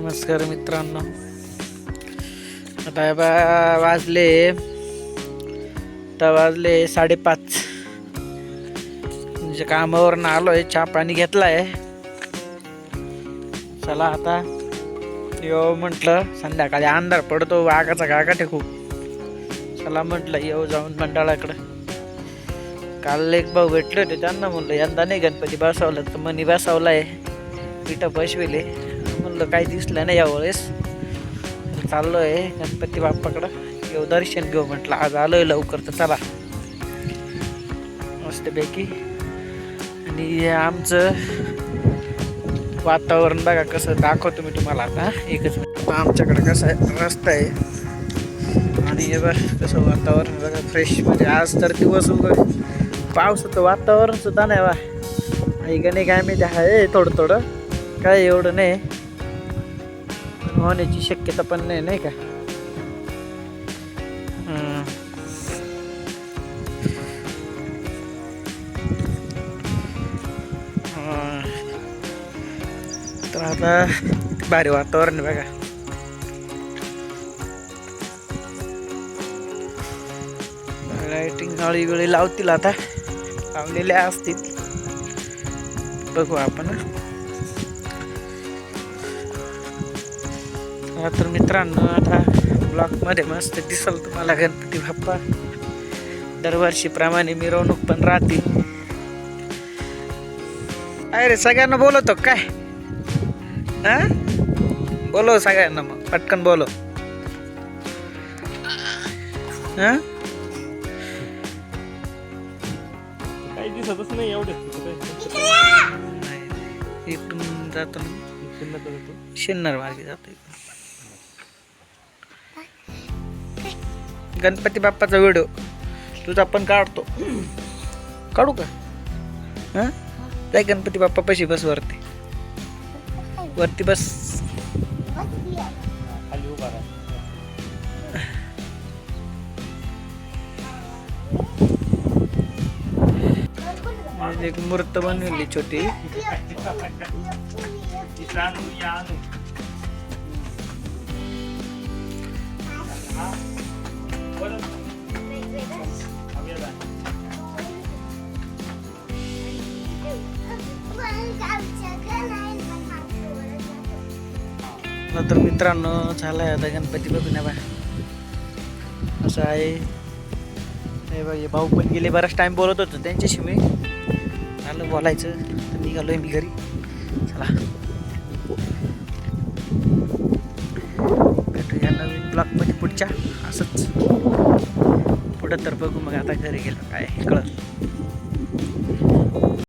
नमस्कार मित्रांनो. आता बा वाजले. आता वाजले साडेपाच. म्हणजे कामावरून आलो आहे चहा पाणी घेतलाय. चला आता येऊ म्हटलं संध्याकाळी अंधार पडतो वाघाचा गागाट आहे खूप. चला म्हटलं येऊ जाऊन मंडळाकडं. काल एक भाऊ भेटले होते त्यांना म्हणलं यंदा नाही गणपती बसवलं तर मनी बसवलाय. पिठं बसविले. म्हणलं काही दिसलं नाही यावेळेस. चाललो आहे गणपती बाप्पाकडं. येऊ दर्शन घेऊ म्हटलं. आज आलोय लवकर तर चला. मस्तपैकी. आणि आमचं वातावरण बघा कसं दाखवतो मी तुम्हाला आता. एकच आमच्याकडे आमच्याकडं कसं आहे रस्ता आहे. आणि हे बघ कसं वातावरण बघा फ्रेश म्हणजे आज तर दिवस उघड पावसाचं वातावरण सुद्धा नाही वा ऐक नाही काय माहिती आहे? थोडं थोडं. काय एवढं नाही. होण्याची शक्यता पण नाही नाही का हम्म. हं. तर आता भारी वातावरण आहे बघा लाईटिंग हळी वेळी लावतील आता लावलेल्या असतील बघू आपण तर मित्रांनो आता ब्लॉकमध्ये मस्त दिसल तुम्हाला गणपती बाप्पा. दरवर्षीप्रमाणे मिरवणूक पण राहतील अरे सगळ्यांना बोलवतो काय? हा? बोलव सगळ्यांना मग पटकन बोलव. हा? काही दिसतच नाही एवढे. नाही इकडून जातो शिन्नर मार्गे जातो. गणपती बाप्पाचा व्हिडिओ. तुझा पण काढतो. काढू का? हा? जाय गणपती बाप्पा पशी बस वरती. वरती बस. एक मूर्त बनवली छोटी. तर मित्रांनो झालाय आता गणपती बघून बा असं आहे. हे बघ हे भाऊ पण गेले बराच टाइम बोलत होतो त्यांच्याशी मी. झालं बोलायचं तर आहे मी घरी. चला. भेटूया नवीन ब्लॉकमध्ये पुढच्या. असंच. पुढं तर बघू मग आता घरी गेलो काय कळत